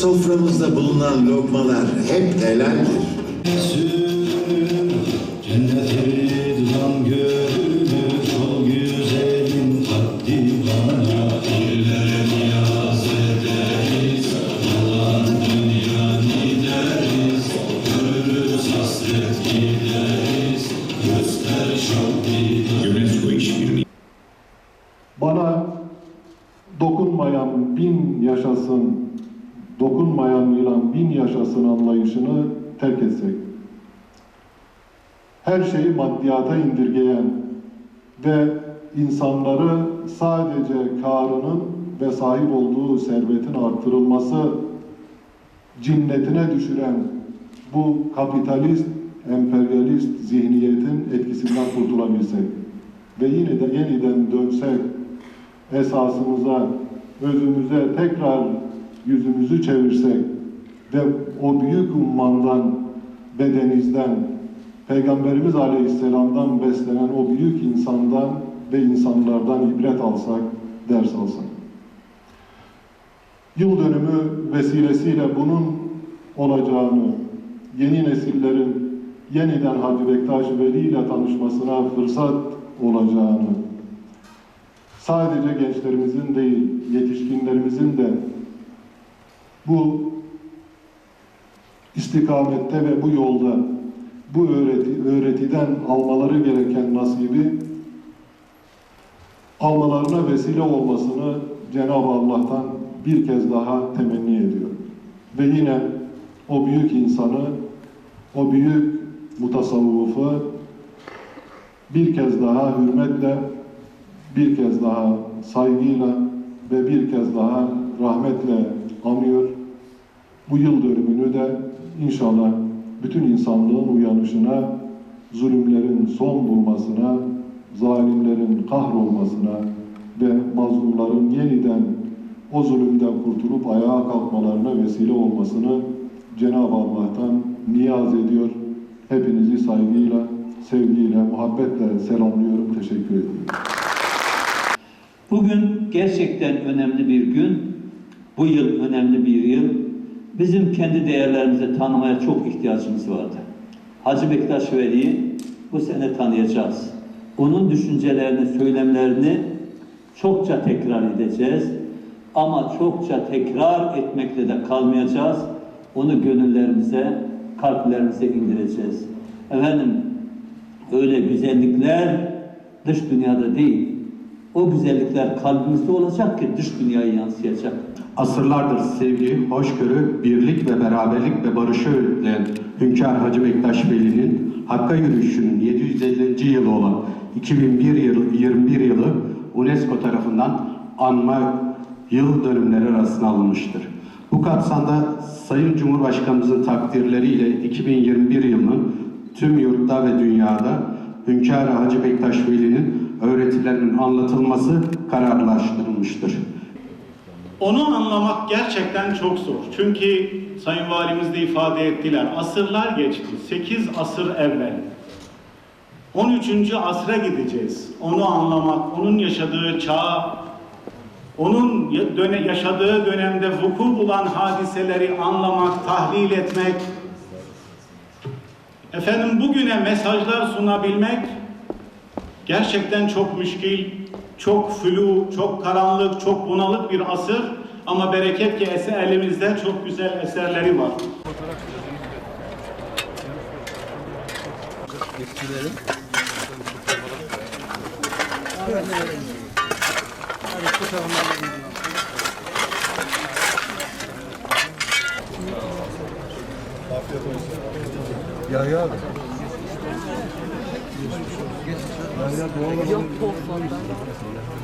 soframızda bulunan lokmalar hep helaldir. Cenneti duman gönlümüz o güzelin takdi bana İller niyaz ederiz Yalan dünya gideriz Görürüz hasret gideriz Göster şahidi UNESCO Bana dokunmayan bin yaşasın, dokunmayan yılan bin yaşasın anlayışını terk etsek. Her şeyi maddiyata indirgeyen ve insanları sadece karının ve sahip olduğu servetin artırılması cinnetine düşüren bu kapitalist, emperyalist zihniyetin etkisinden kurtulabilsek ve yine de yeniden dönsek esasımıza, özümüze tekrar yüzümüzü çevirsek ve o büyük ummandan ve denizden, Peygamberimiz Aleyhisselam'dan beslenen o büyük insandan ve insanlardan ibret alsak, ders alsak. Yıl dönümü vesilesiyle bunun olacağını, yeni nesillerin yeniden Hacı Bektaş Veli ile tanışmasına fırsat olacağını, sadece gençlerimizin değil, yetişkinlerimizin de bu istikamette ve bu yolda bu öğreti, öğretiden almaları gereken nasibi almalarına vesile olmasını Cenab-ı Allah'tan bir kez daha temenni ediyor. Ve yine o büyük insanı, o büyük mutasavvufu bir kez daha hürmetle, bir kez daha saygıyla ve bir kez daha rahmetle anıyor. Bu yıl dönümünü de inşallah bütün insanlığın uyanışına, zulümlerin son bulmasına, zalimlerin kahrolmasına ve mazlumların yeniden o zulümden kurtulup ayağa kalkmalarına vesile olmasını Cenab-ı Allah'tan niyaz ediyor. Hepinizi saygıyla, sevgiyle, muhabbetle selamlıyorum, teşekkür ediyorum. Bugün gerçekten önemli bir gün. Bu yıl önemli bir yıl. Bizim kendi değerlerimizi tanımaya çok ihtiyacımız vardı. Hacı Bektaş Veli'yi bu sene tanıyacağız. Onun düşüncelerini, söylemlerini çokça tekrar edeceğiz. Ama çokça tekrar etmekle de kalmayacağız. Onu gönüllerimize, kalplerimize indireceğiz. Efendim, öyle güzellikler dış dünyada değil. O güzellikler kalbimizde olacak ki dış dünyaya yansıyacak. Asırlardır sevgi, hoşgörü, birlik ve beraberlik ve barışı öğütleyen Hünkâr Hacı Bektaş Veli'nin Hakka yürüyüşünün 750. yılı olan 2001 yılı, 21 yılı UNESCO tarafından anma yıl dönümleri arasına alınmıştır. Bu kapsamda Sayın Cumhurbaşkanımızın takdirleriyle 2021 yılının tüm yurtta ve dünyada Hünkâr Hacı Bektaş Veli'nin öğretilerinin anlatılması kararlaştırılmıştır. Onu anlamak gerçekten çok zor. Çünkü Sayın Valimiz de ifade ettiler. Asırlar geçti. 8 asır evvel. 13. asra gideceğiz. Onu anlamak, onun yaşadığı çağ, onun yaşadığı dönemde vuku bulan hadiseleri anlamak, tahlil etmek, efendim bugüne mesajlar sunabilmek Gerçekten çok müşkil, çok flu, çok karanlık, çok bunalık bir asır ama bereket ki eser, elimizde çok güzel eserleri var. Getirelim. Evet. Yok pohpohdan.